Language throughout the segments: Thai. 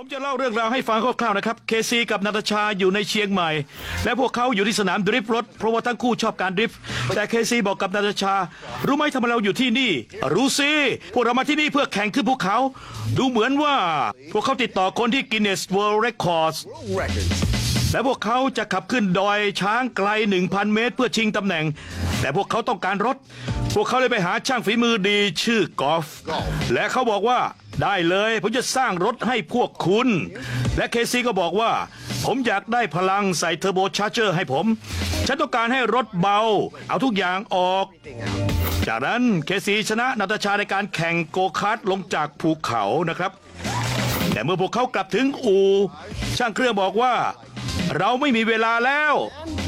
ผมจะเล่าเรื่องราวให้ฟังคร่าวๆนะครับ เคซีกับนาตาชาอยู่ในเชียงใหม่ และพวกเขาอยู่ที่สนามดริฟท์รถ เพราะว่าทั้งคู่ชอบการดริฟท์แต่เคซีบอกกับนาตาชา รู้ไหมทำไมเราอยู่ที่นี่ รู้สิพวกเรามาที่นี่เพื่อแข่งขึ้นภูเขา ดูเหมือนว่า พวกเขาติดต่อคนที่ Guinness World Records และพวกเขาจะขับขึ้นดอยช้างไกล 1,000 เมตร เพื่อชิงตำแหน่ง แต่พวกเขาต้องการรถ พวกเขาเลยไปหาช่างฝีมือดีชื่อกอล์ฟและเขาบอกว่าได้เลยผมจะสร้างรถให้พวกคุณ และเคซีก็บอกว่า ผมอยากได้พลังใส่เทอร์โบชาร์เจอร์ให้ผม ฉันต้องการให้รถเบา เอาทุกอย่างออก จากนั้นเคซีชนะนาตาชาในการแข่งโกคาร์ทลงจากภูเขานะครับ แต่เมื่อพวกเขากลับถึงอู ช่างเครื่องบอกว่า เราไม่มีเวลาแล้ว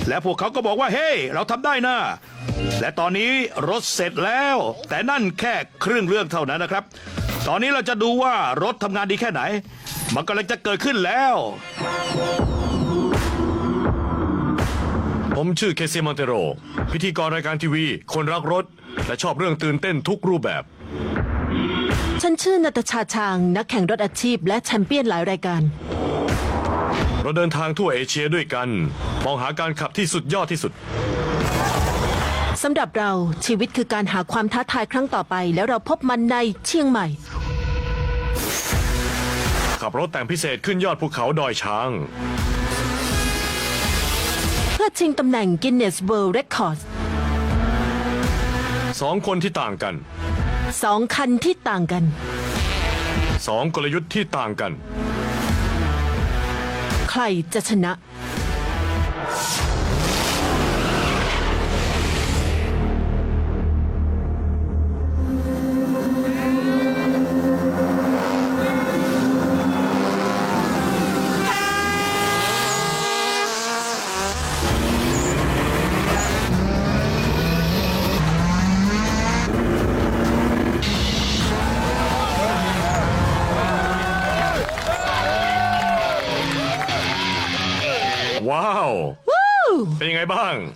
และพวกเขาก็บอกว่า เฮ้ เราทำได้นะและตอนนี้รถเสร็จแล้ว แต่นั่นแค่ครึ่งเรื่องเท่านั้นนะครับ ตอนนี้เราจะดูว่ารถทำงานดีแค่ไหน มันกำลังจะเกิดขึ้นแล้ว ผมชื่อเคซีมอนเตโร พิธีกรรายการทีวี คนรักรถ และชอบเรื่องตื่นเต้นทุกรูปแบบ ฉันชื่อนาตาชาชาง นักแข่งรถอาชีพ และแชมเปี้ยนหลายรายการ เราเดินทางทั่วเอเชียด้วยกัน มองหาการขับที่สุดยอดที่สุด สำหรับเราชีวิตคือการหาความท้าทายครั้งต่อไป แล้วเราพบมันในเชียงใหม่ ขับรถแต่งพิเศษขึ้นยอดภูเขาดอยช้าง เพื่อชิงตำแหน่ง Guinness World Records สองคนที่ต่างกัน สองคันที่ต่างกัน สองกลยุทธ์ที่ต่างกัน ใครจะชนะ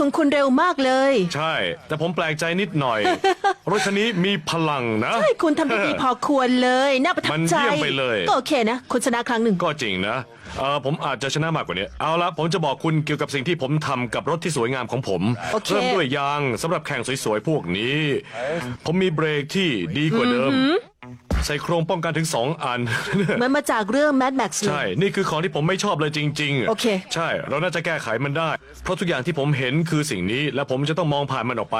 ของคุณเร็วมากเลย ใช่ แต่ผมแปลกใจนิดหน่อย รถคันนี้มีพลังนะ ใช่คุณทำได้ดีพอควรเลย น่าประทับมันใจเยี่ยมไปเลย ก็โอเคนะคุณชนะครั้งหนึ่ง ก็จริงนะเออผมอาจจะชนะมากกว่านี้ เอาละผมจะบอกคุณเกี่ยวกับสิ่งที่ผมทำกับรถที่สวยงามของผมโอเค เริ่มด้วยยางสำหรับแข่งสวยๆพวกนี้ ผมมีเบรกที่ดีกว่าเดิม ใส่โครงป้องกันถึง2อัน เหมันมาจากเรื่อง Mad Max เลใช่ ย นี่คือของที่ผมไม่ชอบเลยจริงๆโอเค ใช่ เราน่าจะแก้ไขมันได้ เพราะทุกอย่างที่ผมเห็นคือสิ่งนี้ และผมจะต้องมองผ่านมันออกไป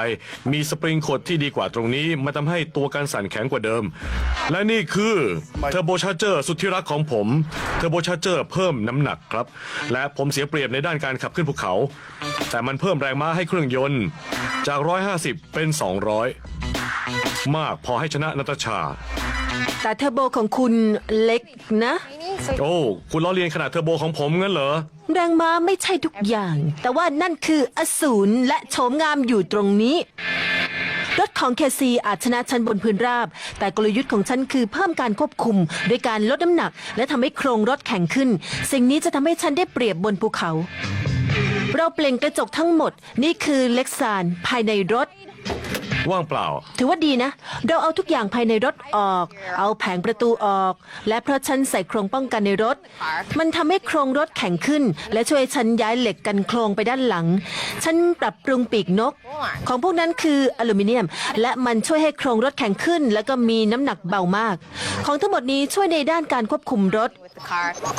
มีสปริงขดที่ดีกว่าตรงนี้มันทำให้ตัวกันสั่นแข็งกว่าเดิม และนี่คือเทอร์โบชาร์เจอร์สุดที่รักของผมเทอร์โบชาร์เจอร์เพิ่มน้ำหนักครับ และผมเสียเปรียบในด้านการขับขึ้นภูเขา แต่มันเพิ่มแรงม้าให้เครื่องยนต์จาก 150 เป็น 200 มากพอให้ชนะนาตาชา แต่เทอร์โบของคุณเล็กนะ โอ้ คุณล้อเลียนขนาดเทอร์โบของผมงั้นเหรอ แรงม้าไม่ใช่ทุกอย่าง แต่ว่านั่นคืออสูรและโฉมงามอยู่ตรงนี้ รถของเคซีอาจชนะฉันบนพื้นราบ แต่กลยุทธ์ของฉันคือเพิ่มการควบคุม โดยการลดน้ำหนัก และทำให้โครงรถแข็งขึ้น สิ่งนี้จะทำให้ฉันได้เปรียบบนภูเขา เราเปล่งกระจกทั้งหมด นี่คือเล็กซานภายในรถ ว่างเปล่า ถือว่าดีนะ เราเอาทุกอย่างภายในรถออก เอาแผงประตูออก และเพราะฉันใส่โครงป้องกันในรถ มันทำให้โครงรถแข็งขึ้น และช่วยฉันย้ายเหล็กกันโครงไปด้านหลัง ฉันปรับปรุงปีกนก ของพวกนั้นคืออลูมิเนียม และมันช่วยให้โครงรถแข็งขึ้น และก็มีน้ำหนักเบามาก ของทั้งหมดนี้ช่วยในด้านการควบคุมรถ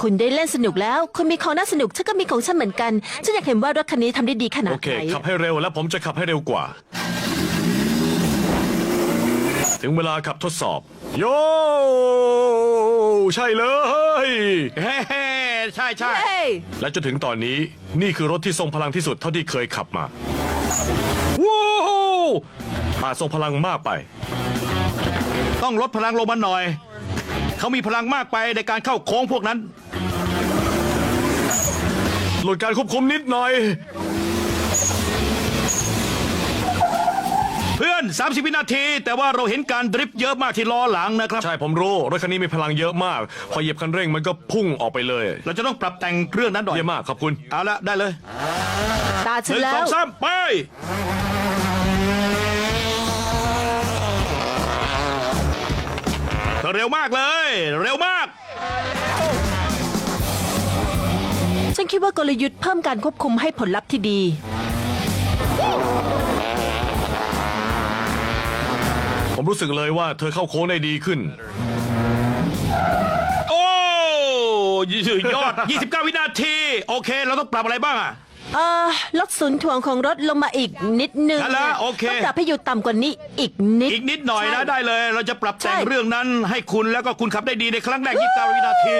คุณได้เล่นสนุกแล้ว คุณมีของน่าสนุก ฉันก็มีของฉันเหมือนกัน ฉันอยากเห็นว่ารถคันนี้ทำได้ดีขนาโอดเค ไหน ขับให้เร็วแล้วผมจะขับให้เร็วกว่า ถึงเวลาขับทดสอบ โย ใช่เลยเฮ้ใช่ใช่เฮ้ยและจนถึงตอนนี้นี่คือรถที่ทรงพลังที่สุดเท่าที่เคยขับมาว้าวอาจทรงพลังมากไป ต้องลดพลังลงมาหน่อย เขามีพลังมากไปในการเข้าโค้งพวกนั้น หลุดการควบคุมนิดหน่อย พื่อน 30 วินาที แต่ว่าเราเห็นการดริฟต์เยอะมากที่ล้อหลังนะครับ ใช่ผมรู้ รถคันนี้มีพลังเยอะมาก พอเหยียบคันเร่งมันก็พุ่งออกไปเลยเราจะต้องปรับแต่งเรื่องนั้นหน่อยเยี่ยมมากขอบคุณเอาละได้เลยตาหฉันนึ่งแล้สอวงสามไปเร็วมากเลย เร็วมาก ฉันคิดว่ากลยุทธ์เพิ่มการควบคุมให้ผลลัพธ์ที่ดี ผมรู้สึกเลยว่าเธอเข้าโค้งได้ดีขึ้น โอ้ยอด 29 วินาที โอเค เราต้องปรับอะไรบ้างอะเอ่อลดศูนย์ถ่วงของรถลงมาอีกนิดนึงนั่นละโอเค ต้องปรับให้อยู่ต่ำกว่านี้อีกนิด อีกนิดหน่อยนะ ใช่ได้เลย เราจะปรับแต่งใช่ เรื่องนั้นให้คุณแล้วก็คุณขับได้ดีในครั้งแรก 29 วินาที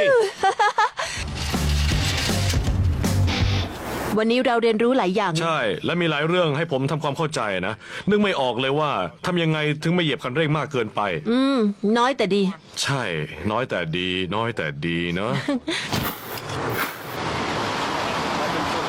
วันนี้เราเรียนรู้หลายอย่าง ใช่ และมีหลายเรื่องให้ผมทำความเข้าใจนะ นึกไม่ออกเลยว่าทำยังไงถึงไม่เหยียบคันเร่งมากเกินไป อืม น้อยแต่ดี ใช่ น้อยแต่ดี น้อยแต่ดีเนาะ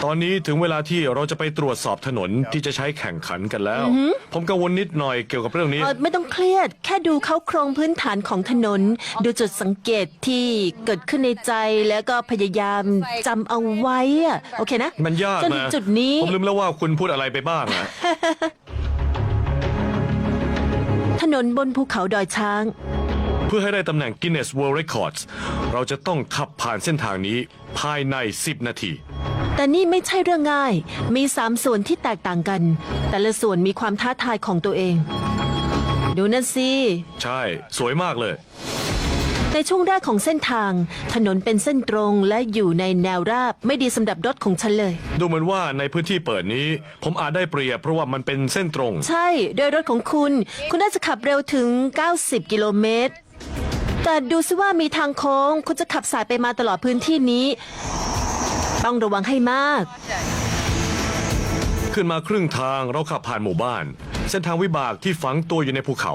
ตอนนี้ถึงเวลาที่เราจะไปตรวจสอบถนนที่จะใช้แข่งขันกันแล้ว ผมกังวลนิดหน่อยเกี่ยวกับเรื่องนี้ เออไม่ต้องเครียด แค่ดูเขาโครงพื้นฐานของถนน ดูจุดสังเกตที่เกิดขึ้นในใจแล้วก็พยายามจำเอาไว้อะโอเคนะมันยากจนถึนะงจุดนี้ ผมลืมแล้วว่าคุณพูดอะไรไปบ้างอะถนนบนภูเขาดอยช้างเพื่อให้ได้ตำแหน่ง Guinness World Records เราจะต้องขับผ่านเส้นทางนี้ภายใน 10 นาที แต่นี่ไม่ใช่เรื่องง่าย มีสามส่วนที่แตกต่างกัน แต่ละส่วนมีความท้าทายของตัวเอง ดูนั่นสิ ใช่ สวยมากเลย ในช่วงแรกของเส้นทาง ถนนเป็นเส้นตรงและอยู่ในแนวราบไม่ดีสำหรับรถของฉันเลย ดูเหมือนว่าในพื้นที่เปิดนี้ ผมอาจได้เปรียบเพราะว่ามันเป็นเส้นตรง ใช่ โดยรถของคุณ คุณน่าจะขับเร็วถึง 90 กิโลเมตร แต่ดูซิว่ามีทางโค้งคุณจะขับสายไปมาตลอดพื้นที่นี้ ต้องระวังให้มาก ขึ้นมาครึ่งทางเราขับผ่านหมู่บ้าน เส้นทางวิบากที่ฝังตัวอยู่ในภูเขา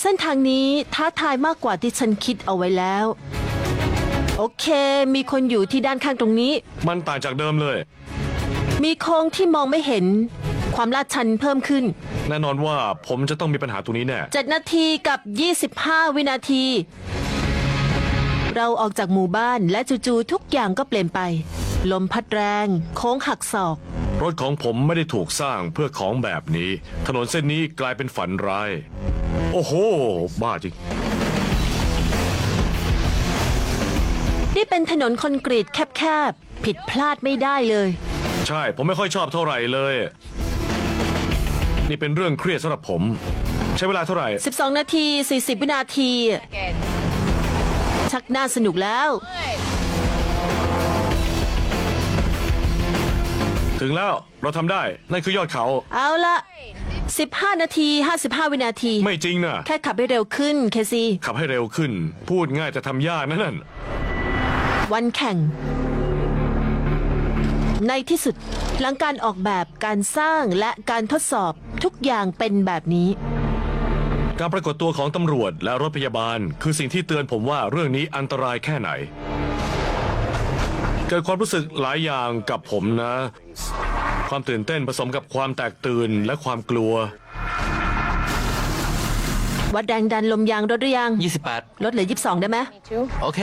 เส้นทางนี้ท้าทายมากกว่าที่ฉันคิดเอาไว้แล้ว โอเค มีคนอยู่ที่ด้านข้างตรงนี้ มันต่างจากเดิมเลย มีโค้งที่มองไม่เห็น ความลาดชันเพิ่มขึ้น แน่นอนว่าผมจะต้องมีปัญหาตรงนี้แน่ 7 นาทีกับ 25 วินาที เราออกจากหมู่บ้านและจู่ๆทุกอย่างก็เปลี่ยนไป ลมพัดแรง โค้งหักศอก รถของผมไม่ได้ถูกสร้างเพื่อของแบบนี้ ถนนเส้นนี้กลายเป็นฝันร้าย โอ้โห บ้าจริง นี่เป็นถนนคอนกรีตแคบๆ ผิดพลาดไม่ได้เลย ใช่ ผมไม่ค่อยชอบเท่าไหร่เลย นี่เป็นเรื่องเครียดสำหรับผม ใช้เวลาเท่าไหร่ 12 นาที 40 วินาที ชักน่าสนุกแล้ว ถึงแล้วเราทำได้นั่นคือยอดเขา เอาละ15 นาที 55 วินาที ไม่จริงนะแค่ขับให้เร็วขึ้นเคซีขับให้เร็วขึ้น พูดง่ายแต่ทำยากนะนั่นวันแข่ง ในที่สุด หลังการออกแบบการสร้างและการทดสอบทุกอย่างเป็นแบบนี้ การปรากฏตัวของตำรวจและรถพยาบาล คือสิ่งที่เตือนผมว่าเรื่องนี้อันตรายแค่ไหน เกิดความรู้สึกหลายอย่างกับผมนะ ความตื่นเต้นผสมกับความแตกตื่นและความกลัว วัดแรงดันลมยางรถหรือยัง 28 ลดเหลือ 22 ได้ไหมโอเค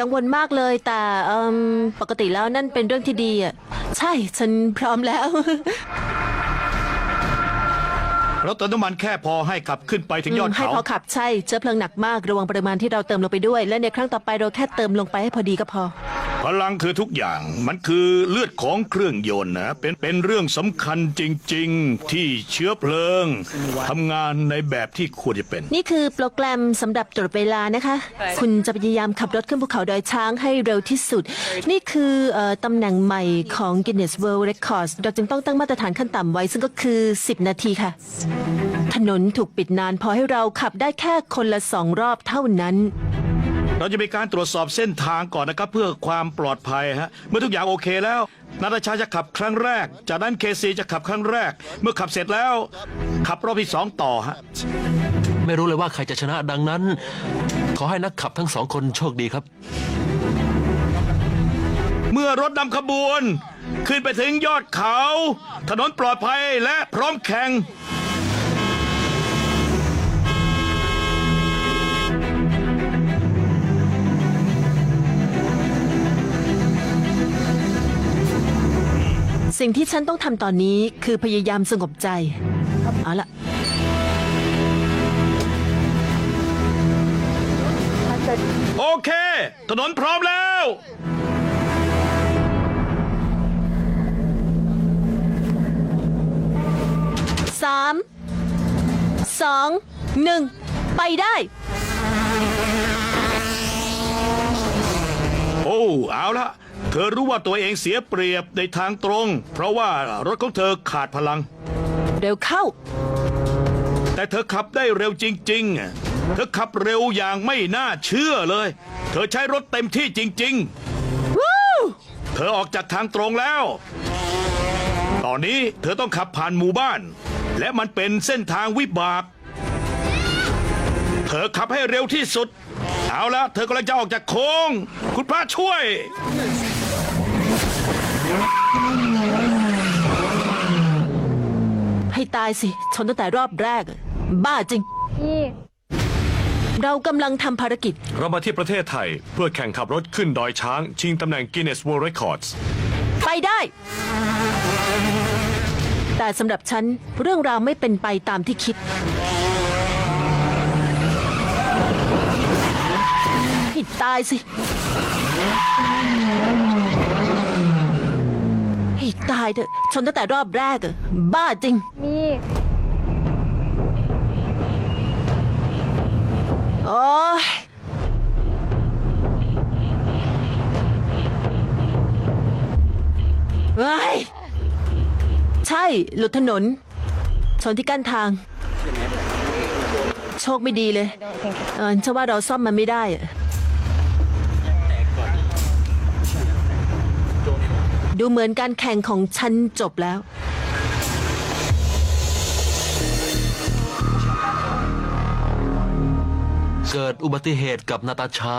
กังวลมากเลยแต่เอิ่มปกติแล้วนั่นเป็นเรื่องที่ดีอะ ใช่ ฉันพร้อมแล้ว เราเติมน้ำมันแค่พอให้ขับขึ้นไปถึงยอดให้เขา พอขับใช่เชื้อเพลิงหนักมากระวังปริมาณที่เราเติมลงไปด้วย และในครั้งต่อไปเราแค่เติมลงไปให้พอดีก็พอ พลังคือทุกอย่าง มันคือเลือดของเครื่องยนต์นะ เป็นเป็นเรื่องสำคัญจริง ๆ ที่เชื้อเพลิงทำงานในแบบที่ควรจะเป็น นี่คือโปรแกรมสำหรับตรวจเวลานะคะ คุณจะพยายามขับรถขึ้นภูเขาดอยช้างให้เร็วที่สุด นี่คือเออตำแหน่งใหม่ของ Guinness World Records เราจึงต้องตั้งมาตรฐานขั้นต่ำไว้ ซึ่งก็คือ 10 นาทีค่ะถนนถูกปิดนานพอให้เราขับได้แค่คนละสองรอบเท่านั้น เราจะมีการตรวจสอบเส้นทางก่อนนะครับ เพื่อความปลอดภัยฮะเมื่อทุกอย่างโอเคแล้วนาตาชาจะขับครั้งแรก จากนั้นเคซีจะขับครั้งแรก เมื่อขับเสร็จแล้ว ขับรอบที่สองต่อฮะไม่รู้เลยว่าใครจะชนะดังนั้น ขอให้นักขับทั้งสองคนโชคดีครับ เมื่อรถนำขบวน ขึ้นไปถึงยอดเขา ถนนปลอดภัยและพร้อมแข่ง สิ่งที่ฉันต้องทำตอนนี้คือพยายามสงบใจ เอาละโอเค ถนนพร้อมแล้ว สาม สอง หนึ่ง ไปได้ โอ้ เอาละ เธอรู้ว่าตัวเองเสียเปรียบในทางตรง เพราะว่ารถของเธอขาดพลัง เร็วเข้า แต่เธอขับได้เร็วจริง ๆ เธอขับเร็วอย่างไม่น่าเชื่อเลย เธอใช้รถเต็มที่จริงๆเธอออกจากทางตรงแล้ว ตอนนี้เธอต้องขับผ่านหมู่บ้าน และมันเป็นเส้นทางวิบาก เธอขับให้เร็วที่สุด เอาละเธอกำลังจะออกจากโค้ง คุณพระช่วย ให้ตายสิ ชนตั้งแต่รอบแรก บ้าจริงเรากำลังทำภารกิจ เรามาที่ประเทศไทยเพื่อแข่งขับรถขึ้นดอยช้าง ชิงตำแหน่ง Guinness World Records ไปได้ แต่สำหรับฉัน เรื่องราวไม่เป็นไปตามที่คิด ให้ตายสิให้ ตายเถอะชนตั้งแต่รอบแรกอะบ้าจริงโอ้ยเฮ้ย ใช่ หลุดถนน ชนที่กั้นทาง โชคไม่ดีเลย เออฉันว่าเราซ่อมมันไม่ได้อะ ดูเหมือนการแข่งของฉันจบแล้ว เกิดอุบัติเหตุกับนาตาชา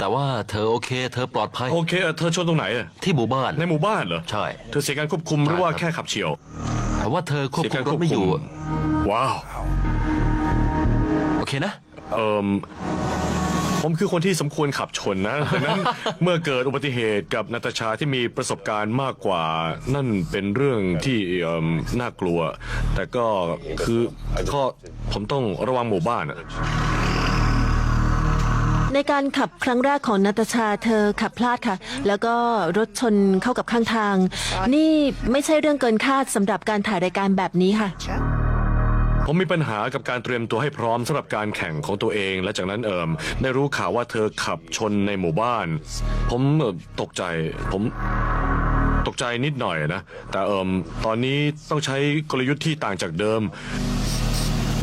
แต่ว่าเธอโอเค เธอปลอดภัยโอเคเออเธอชนตรงไหนอะที่หมู่บ้าน ในหมู่บ้านเหรอ ใช่ เธอเสียการควบคุมหรือว่าใช่ครับแค่ขับเฉียว แต่ว่าเธอควบเสียคุกามรรควถบไม่อคุยู่มอะว้าว โอเคนะ เอ่ม ผมคือคนที่สมควรขับชนนะดังนั้น เมื่อเกิดอุบัติเหตุกับนาตาชาที่มีประสบการณ์มากกว่า นั่นเป็นเรื่องที่เอิ่มน่ากลัว แต่ก็คือก็ผมต้องระวังหมู่บ้านอะ ในการขับครั้งแรกของนาตาชาเธอขับพลาดค่ะ แล้วก็รถชนเข้ากับข้างทาง นี่ไม่ใช่เรื่องเกินคาดสำหรับการถ่ายรายการแบบนี้ค่ะ ผมมีปัญหากับการเตรียมตัวให้พร้อมสำหรับการแข่งของตัวเอง และจากนั้นเอิมได้รู้ข่าวว่าเธอขับชนในหมู่บ้าน ผมเอ่อตกใจ ผมตกใจนิดหน่อยนะ แต่เอิมตอนนี้ต้องใช้กลยุทธ์ที่ต่างจากเดิม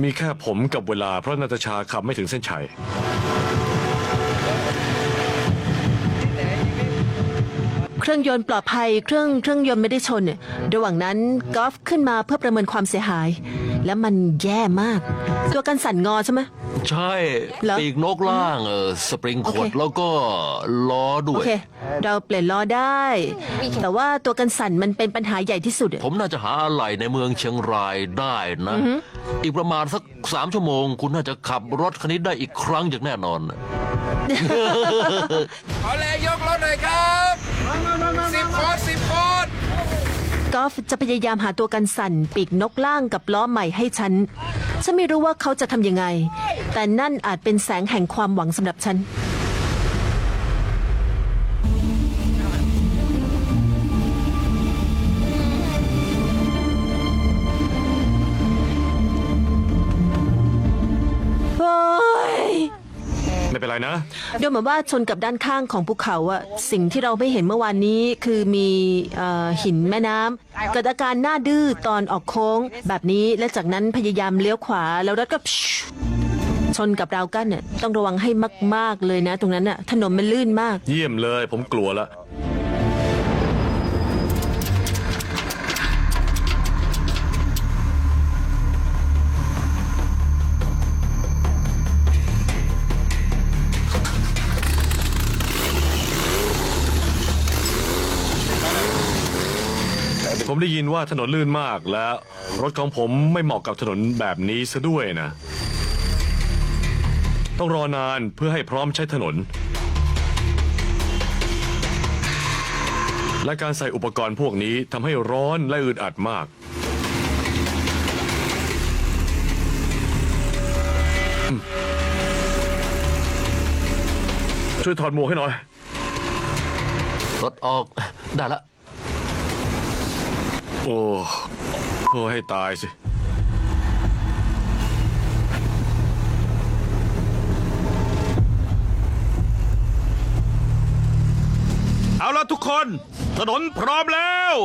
มีแค่ผมกับเวลาเพราะนาตาชาขับไม่ถึงเส้นชัย เครื่องยนต์ปลอดภัยเครื่องเครื่องยนต์ไม่ได้ชน ระหว่างนั้นกอล์ฟขึ้นมาเพื่อประเมินความเสียหาย และมันแย่มาก ตัวกันสั่นงอใช่ไหม ใช่เหรอปีกนกล่างเออสปริงขดโอเค แล้วก็ล้อด้โอวย เค เราเปลี่ยนล้อได้ แต่ว่าตัวกันสั่นมันเป็นปัญหาใหญ่ที่สุดอะผมน่าจะหาอะไหล่ในเมืองเชียงรายได้นะ อีกประมาณสักสามชั่วโมง คุณน่าจะขับรถคันนี้ได้อีกครั้งอย่างแน่นอน ขอแรงยกรถหน่อยครับสิบคนสิบคน กอล์ฟจะพยายามหาตัวกันสั่น ปีกนกล่างกับล้อใหม่ให้ฉัน ฉันไม่รู้ว่าเขาจะทำยังไง แต่นั่นอาจเป็นแสงแห่งความหวังสำหรับฉัน เป็นไรนะ ดูเหมือนว่าชนกับด้านข้างของภูเขาอะสิ่งที่เราไม่เห็นเมื่อวานนี้คือมีเอ่อหินแม่น้ำเกิดอาการหน้าดื้อตอนออกโค้งแบบนี้และจากนั้นพยายามเลี้ยวขวาแล้วรถก็ ชนกับราวกั้นเนี่ยต้องระวังให้มาก ๆ เลยนะ ตรงนั้นอะถนนมันลื่นมาก เยี่ยมเลย ผมกลัวละ ได้ยินว่าถนนลื่นมากและรถของผมไม่เหมาะกับถนนแบบนี้ซะด้วยนะ ต้องรอนานเพื่อให้พร้อมใช้ถนน และการใส่อุปกรณ์พวกนี้ทำให้ร้อนและอึดอัดมาก ช่วยถอดหมวกให้หน่อย รถออกได้ละ โอ้โอให้ตายสิ เอาละทุกคน ถนนพร้อมแล้ว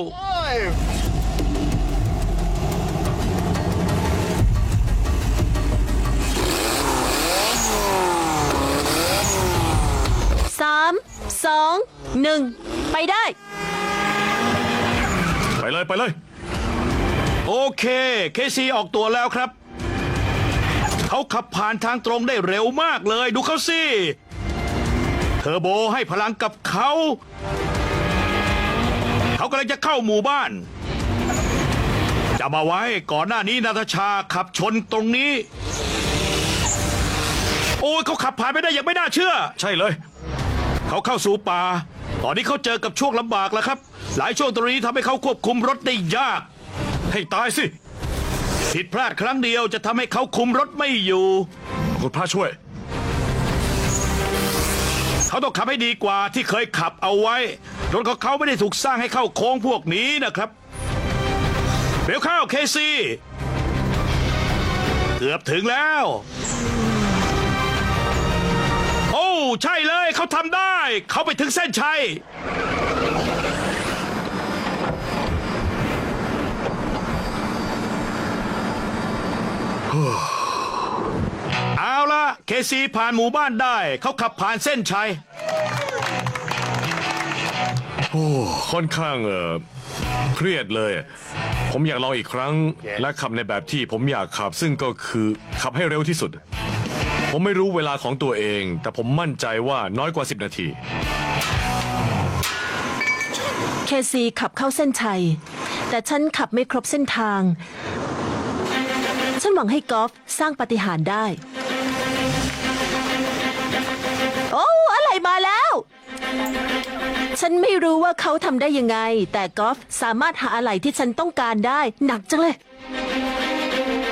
สามสองหนึ่งไปได้ ไปเลยไปเลย โอเค เคซีออกตัวแล้วครับ เขาขับผ่านทางตรงได้เร็วมากเลยดูเขาสิเทอร์โบให้พลังกับเขา เขากำลังจะเข้าหมู่บ้านจำมาไว้ก่อนหน้านี้นาตาชาขับชนตรงนี้ โอ้ยเขาขับผ่านไปได้อย่างไม่น่าเชื่อ ใช่เลย เขาเข้าสู่ป่า ตอนนี้เขาเจอกับช่วงลำบากแล้วครับ หลายช่วงตรงนี้ทำให้เขาควบคุมรถได้ยาก ให้ตายสิ ผิดพลาดครั้งเดียวจะทำให้เขาคุมรถไม่อยู่ คุณพระช่วย เขาต้องขับให้ดีกว่าที่เคยขับเอาไว้ รถของเขาไม่ได้ถูกสร้างให้เข้าโค้งพวกนี้นะครับเร็วเข้าเคซีเกือบถึงแล้ว โอ้ ใช่เลยเขาทำได้ เขาไปถึงเส้นชัย เอาละเคซีผ่านหมู่บ้านได้ เขาขับผ่านเส้นชัย โอ้ค่อนข้างเออเครียดเลย ผมอยากลองอีกครั้ง และขับในแบบที่ผมอยากขับซึ่งก็คือขับให้เร็วที่สุด ผมไม่รู้เวลาของตัวเอง แต่ผมมั่นใจว่าน้อยกว่า 10 นาที เคซีขับเข้าเส้นชัย แต่ฉันขับไม่ครบเส้นทาง ฉันหวังให้กอล์ฟสร้างปาฏิหาริย์ได้ โอ้ อะไรมาแล้ว ฉันไม่รู้ว่าเขาทำได้ยังไง แต่กอล์ฟสามารถหาอะไรที่ฉันต้องการได้ หนักจังเลย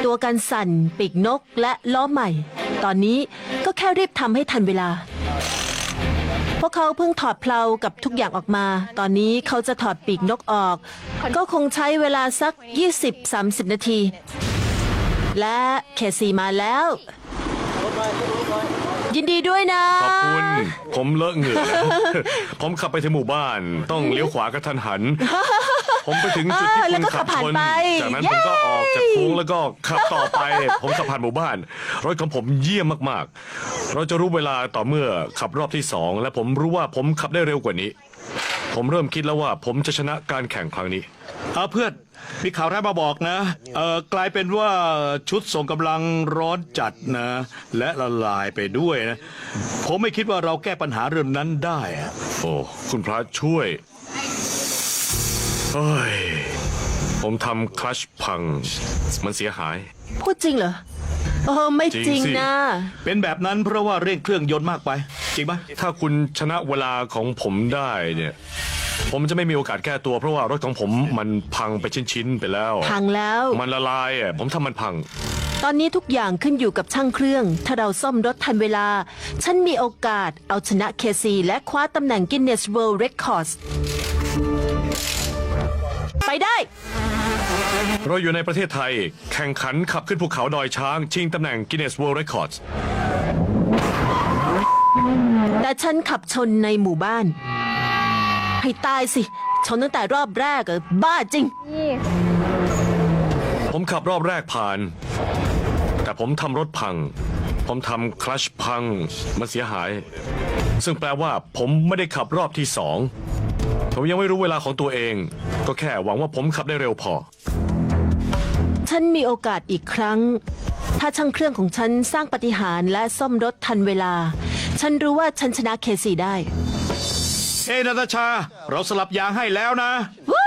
ตัวกันสั่น ปีกนกและล้อใหม่ ตอนนี้ก็แค่รีบทำให้ทันเวลา พวกเขาเพิ่งถอดเพลากับทุกอย่างออกมา ตอนนี้เขาจะถอดปีกนกออก ก็คงใช้เวลาสัก 20-30 นาที และเคซีมาแล้ว ยินดีด้วยนะ ขอบคุณ ผมเลอะเหงื่อ ผมขับไปถึงหมู่บ้าน ต้องเลี้ยวขวากระทันหัน ผมไปถึงจุดที่อ่าแล้คุวณก็ขับขับผ่านชนไปจากนั้นเย้ ผมก็ออกจากโค้งแล้วก็ขับต่อไป ผมขับผ่านหมู่บ้าน รถของผมเยี่ยมมากๆ เราจะรู้เวลาต่อเมื่อขับรอบที่สองและผมรู้ว่าผมขับได้เร็วกว่านี้ ผมเริ่มคิดแล้วว่าผมจะชนะการแข่งครั้งนี้ เออเพื่อนมีข่าวร้ายมาบอกนะเออกลายเป็นว่าชุดส่งกำลังร้อนจัดนะ และละลายไปด้วยนะ ผมไม่คิดว่าเราแก้ปัญหาเรื่องนั้นได้อะโอ้ คุณพระช่วยเฮ้ย ผมทำคลัชพัง มันเสียหาย พูดจริงเหรอโอ้ไม่จจริริงงสิ นะ เป็นแบบนั้นเพราะว่าเร่งเครื่องยนต์มากไป จริงปะถ้าคุณชนะเวลาของผมได้เนี่ย ผมจะไม่มีโอกาสแก้ตัวเพราะว่ารถของผมมันพังไปชิ้นๆไปแล้ว พังแล้ว มันละลายอะผมทำมันพัง ตอนนี้ทุกอย่างขึ้นอยู่กับช่างเครื่อง ถ้าเราซ่อมรถทันเวลา ฉันมีโอกาสเอาชนะเคซีและคว้าตำแหน่ง Guinness World Records ไปได้ เราอยู่ในประเทศไทย แข่งขันขับขึ้นภูเขาดอยช้าง ชิงตำแหน่ง Guinness World Records แต่ฉันขับชนในหมู่บ้าน ให้ตายสิ ชนตั้งแต่รอบแรกอะบ้าจริงผมขับรอบแรกผ่าน แต่ผมทำรถพัง ผมทำคลัชพัง มันเสียหาย ซึ่งแปลว่าผมไม่ได้ขับรอบที่สอง ผมยังไม่รู้เวลาของตัวเอง ก็แค่หวังว่าผมขับได้เร็วพอ ฉันมีโอกาสอีกครั้ง ถ้าช่างเครื่องของฉันสร้างปาฏิหารย์และซ่อมรถทันเวลา ฉันรู้ว่าฉันชนะเคซีได้ เอ้ยนาตาชา เราสลับยางให้แล้วนะ วู้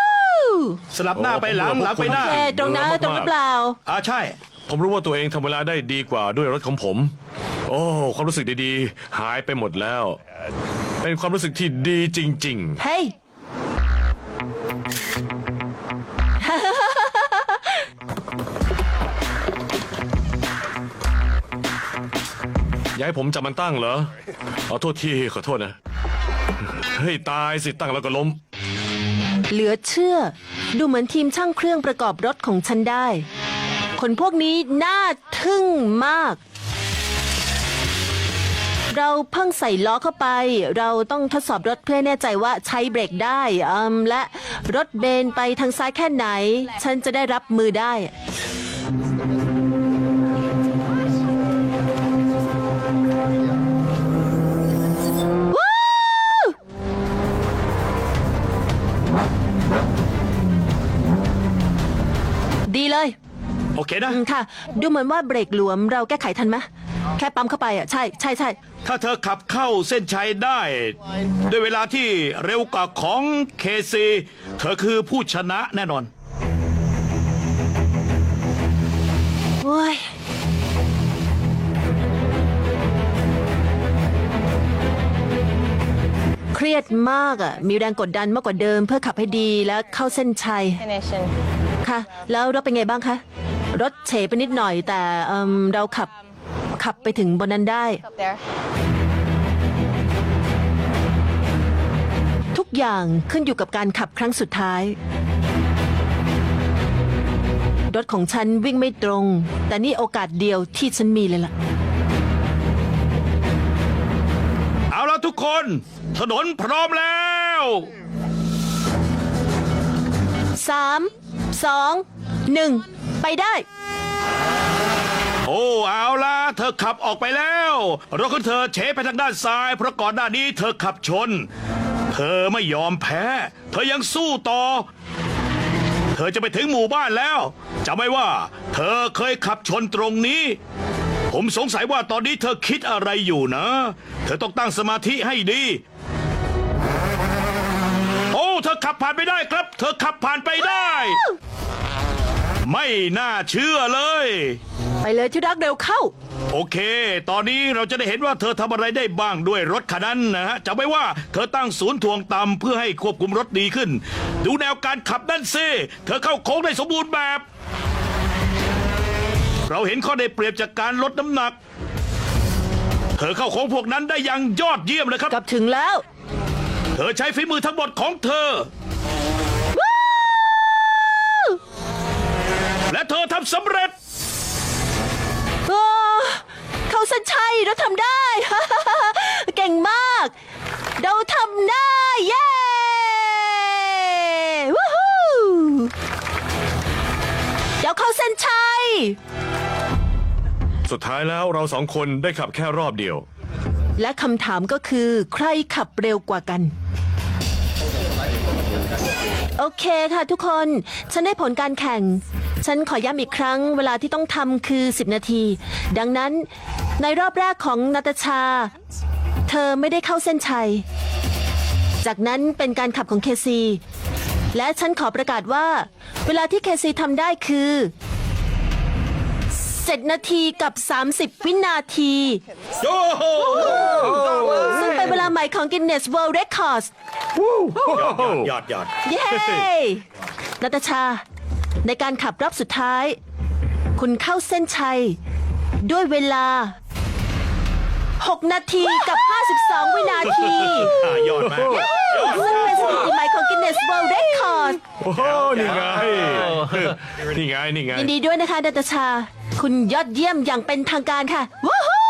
สลับหน้าไปหลังหลังไปหน้า เอตรงนั้นตรงหรือเปล่า อ่าใช่ ผมรู้ว่าตัวเองทำเวลาได้ดีกว่าด้วยรถของผม โอ้ความรู้สึกดีๆ หายไปหมดแล้ว เป็นความรู้สึกที่ดีจริง เฮ้ย ๆ อย่าให้ผมจับมันตั้งเหรอขอโทษทีขอโทษนะ เฮ้ยตายสิตั้งแล้วก็ล้ม เหลือเชื่อ ดูเหมือนทีมช่างเครื่องประกอบรถของฉันได้ คนพวกนี้น่าทึ่งมาก เราเพิ่งใส่ล้อเข้าไป เราต้องทดสอบรถเพื่อแน่ใจว่าใช้เบรกได้อืมและรถเบนไปทางซ้ายแค่ไหน ฉันจะได้รับมือได้ เลย โอเคนะ อืมค่ะ ดูเหมือนว่าเบรกหลวมเราแก้ไขทันไหมแค่ปั๊มเข้าไปอะใช่ใช่ใช่ถ้าเธอขับเข้าเส้นชัยได้ ด้วยเวลาที่เร็วกว่าของเคซีเธอคือผู้ชนะแน่นอน โอ้ยเครียดมากอะมีแรงกดดันมากกว่าเดิมเพื่อขับให้ดีและเข้าเส้นชัย Definition ค่ะ แล้วรถเป็นไงบ้างคะ รถเฉไปนิดหน่อยแต่เอิ่มเราขับขับไปถึงบนนั้นได้ up there. ทุกอย่างขึ้นอยู่กับการขับครั้งสุดท้าย รถของฉันวิ่งไม่ตรง แต่นี่โอกาสเดียวที่ฉันมีเลยล่ะ เอาละทุกคน ถนนพร้อมแล้วสาม สองหนึ่งไปได้ โอ้เอาล่ะเธอขับออกไปแล้วรถของเธอเฉไปทางด้านซ้าย เพราะก่อนหน้านี้เธอขับชน เธอไม่ยอมแพ้ เธอยังสู้ต่อ เธอจะไปถึงหมู่บ้านแล้วจำไว้ว่า เธอเคยขับชนตรงนี้ ผมสงสัยว่าตอนนี้เธอคิดอะไรอยู่นะ เธอต้องตั้งสมาธิให้ดี ธอขับผ่านไปได้ครับ เธอขับผ่านไปได้ ไม่น่าเชื่อเลย ไปเลยที่รักเร็วเข้า โอเค ตอนนี้เราจะได้เห็นว่าเธอทำอะไรได้บ้างด้วยรถคันนั้นนะฮะจำไว้ว่าเธอตั้งศูนย์ถ่วงต่ำเพื่อให้ควบคุมรถดีขึ้น ดูแนวการขับนั่นสิเธอเข้าโค้งได้สมบูรณ์แบบ เราเห็นข้อได้เปรียบจากการลดน้ำหนัก เธอเข้าโค้งพวกนั้นได้อย่างยอดเยี่ยมเลยครับ กลับถึงแล้ว เธอใช้ฝีมือทั้งหมดของเธอ และเธอทำสำเร็จ โอ้เขาเส้นชัยเราทำได้ เก่งมาก เราทำได้เย้วู้ฮู้เดี๋ยวเข้าเส้นชัย สุดท้ายแล้วเราสองคนได้ขับแค่รอบเดียว และคำถามก็คือ ใครขับเร็วกว่ากัน โอเคค่ะทุกคน ฉันได้ผลการแข่ง ฉันขอย้ำอีกครั้ง เวลาที่ต้องทำคือ 10 นาที ดังนั้นในรอบแรกของนาตาชา เธอไม่ได้เข้าเส้นชัย จากนั้นเป็นการขับของเคซี และฉันขอประกาศว่า เวลาที่เคซีทำได้คือ 7 นาทีกับ 30 วินาที โอ้โหซึ่งเป็นเวลาใหม่ของ Guinness World Records ยอดยอดเย้นาตาชา ในการขับรอบสุดท้าย คุณเข้าเส้นชัย ด้วยเวลา 6 นาทีกับ 52 วินาที อะยอดมาก ซึ่งเป็นสถิติใหม่ของ Guinness World Records โอ้โหนี่ไง นี่ไง นี่ไง ยินดีด้วยนะคะนาตาชา คุณยอดเยี่ยมอย่างเป็นทางการค่ะวู้ฮู้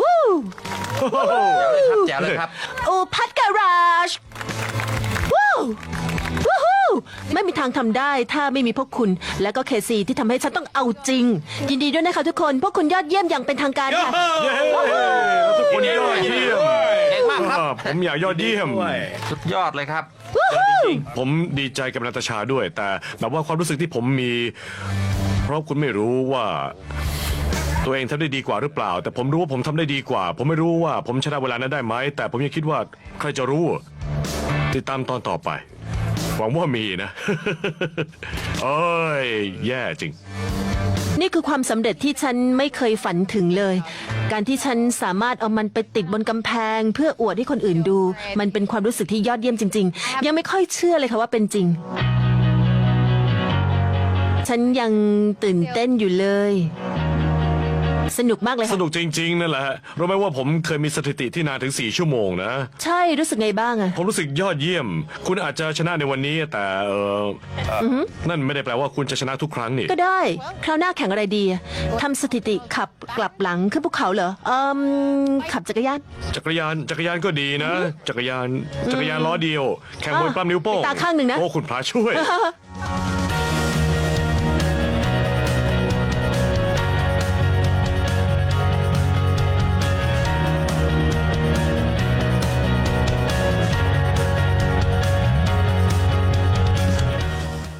วู้แจ๋วเลยครับ โอพัดการาชวู้วู้ฮู้ไม่มีทางทำได้ถ้าไม่มีพวกคุณ และก็เคซีที่ทำให้ฉันต้องเอาจริง ยินดีด้วยนะคะทุกคน พวกคุณยอดเยี่ยมอย่างเป็นทางการค่ะ เย้ทุกคนยอดเยี่ยมเก่งมากครับอ่าผมอยากยอดเยี่ยม สุดยอดเลยครับ ผมดีใจกับนาตาชาด้วย แต่แบบว่าความรู้สึกที่ผมมี เพราะคุณไม่รู้ว่า ตัวเองทำได้ดีกว่าหรือเปล่า แต่ผมรู้ว่าผมทำได้ดีกว่า ผมไม่รู้ว่าผมชนะเวลานั้นได้ไหมแต่ผมยังคิดว่าใครจะรู้ ติดตามตอนต่อไป หวังว่ามีนะ เอ้ย แย่จริง นี่คือความสำเร็จที่ฉันไม่เคยฝันถึงเลย การที่ฉันสามารถเอามันไปติดบนกำแพง เพื่ออวดให้คนอื่นดู มันเป็นความรู้สึกที่ยอดเยี่ยมจริง ๆ ยังไม่ค่อยเชื่อเลยค่ะว่าเป็นจริง ฉันยังตื่นเต้นอยู่เลย สสนุกมากเลยสค่ะนุกจริงๆนั่นแหละรู้ไหมว่าผมเคยมีสถิติที่นานถึง 4 ชั่วโมงนะ ใช่รู้สึกไงบ้างอะผมรู้สึกยอดเยี่ยม คุณอาจจะชนะในวันนี้แต่เอออนั่นไม่ได้แปลว่าคุณจะชนะทุกครั้งนี่ก็ได้ คราวหน้าแข่งอะไรดีอะทำสถิติขับกลับหลังขึ้นภูเขาเหรอเอิมขับจักรยานจักรยานจักรยานก็ดีนะ จักรยานจักรยานล้อเดียว แข่งมวยปล้ำนิ้วโป้งไปตาข้างหนึ่งนะ โอ้คุณพระช่วย